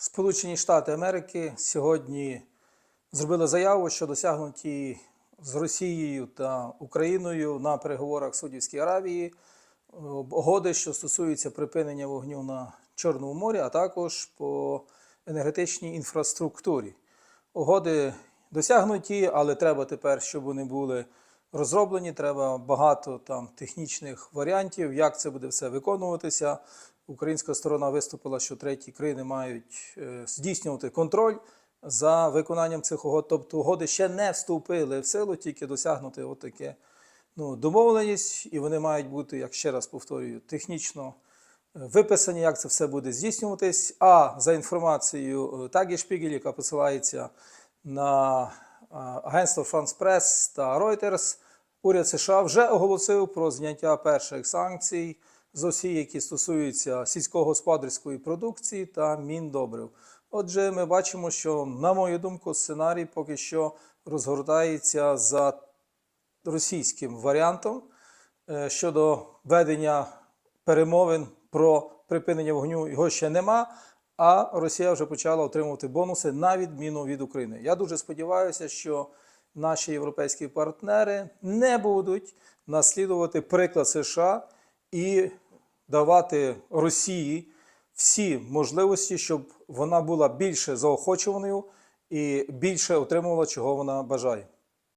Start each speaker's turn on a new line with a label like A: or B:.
A: Сполучені Штати Америки сьогодні зробили заяву, що досягнуті з Росією та Україною на переговорах в Саудівській Аравії е, угоди, що стосуються припинення вогню на Чорному морі, а також по енергетичній інфраструктурі. Угоди досягнуті, але треба тепер, щоб вони були розроблені. Треба багато там технічних варіантів, як це буде все виконуватися. Українська сторона виступила, що треті країни мають е, здійснювати контроль за виконанням цих угод. Тобто угоди ще не вступили в силу, тільки досягнути отаке ну, домовленість, і вони мають бути, як ще раз повторюю, технічно е, виписані, як це все буде здійснюватись. А за інформацією Тагі Шпігель, яка посилається на е, агентство France Press та Reuters, уряд США вже оголосив про зняття перших санкцій з осі, які стосуються сільськогосподарської продукції та міндобрив. Отже, ми бачимо, що, на мою думку, сценарій поки що розгортається за російським варіантом Е, щодо ведення перемовин про припинення вогню. Його ще нема. А Росія вже почала отримувати бонуси на відміну від України. Я дуже сподіваюся, що наші європейські партнери не будуть наслідувати приклад США і давати Росії всі можливості, щоб вона була більше заохочуваною і більше отримувала, чого вона бажає.